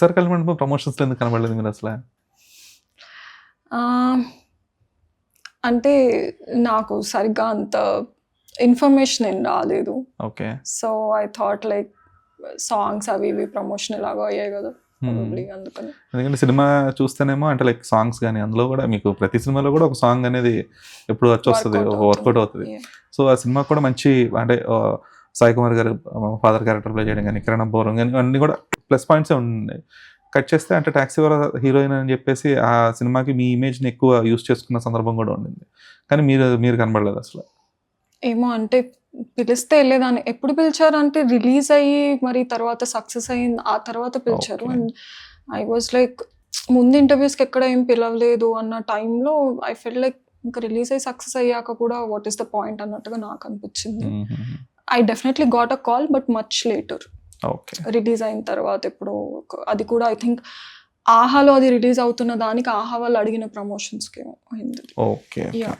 SR Kalyan ప్రమోషన్స్లో ఎందుకు కనబడలేదు మీరు అసలు? అంటే నాకు సరిగ్గా అంత ఇన్ఫర్మేషన్ ఏం రాలేదు. Okay. So I thought like songs అవి ఇవి ప్రమోషన్ ఎలాగో అయ్యాయి కదా probably అందుకని. ఎందుకంటే సినిమా చూస్తేనేమో అంటే లైక్ సాంగ్స్ కానీ అందులో కూడా మీకు ప్రతి సినిమాలో కూడా ఒక సాంగ్ అనేది ఎప్పుడు వచ్చి వస్తుంది Workout వర్కౌట్ అవుతుంది. సో ఆ సినిమా కూడా మంచి అంటే సాయి కుమార్ గారు ఫాదర్ క్యారెక్టర్ ప్లే చేయడం కానీ కిరణ్ బోరం కానీ అన్ని కూడా ప్లస్ పాయింట్స్ ఉన్నాయి. కట్ చేస్తే అంటే టాక్సీ వాళ్ళ హీరోయిన్ అని చెప్పేసి ఆ సినిమాకి మీ ఇమేజ్ని ఎక్కువ యూస్ చేసుకున్న సందర్భం కూడా ఉండింది. కానీ మీరు మీరు కనబడలేదు అసలు. ఏమో అంటే పిలిస్తే వెళ్ళేదాన్ని. ఎప్పుడు పిలిచారు అంటే రిలీజ్ అయ్యి మరి తర్వాత సక్సెస్ అయ్యింది. ఆ తర్వాత పిలిచారు. అండ్ ఐ వాజ్ లైక్ ముందు ఇంటర్వ్యూస్కి ఎక్కడ ఏం పిలవలేదు అన్న టైంలో ఐ ఫెల్ లైక్ ఇంకా రిలీజ్ అయ్యి సక్సెస్ అయ్యాక కూడా వాట్ ఈస్ ద పాయింట్ అన్నట్టుగా నాకు అనిపించింది. I definitely got a call but much later. Release అయిన తర్వాత ఎప్పుడు ఒక- అది కూడా ఐ థింక్ ఆహాలో అది రిలీజ్ అవుతున్న దానికి ఆహా వాళ్ళు అడిగిన ప్రమోషన్స్కి అయింది ఓకే. Yeah.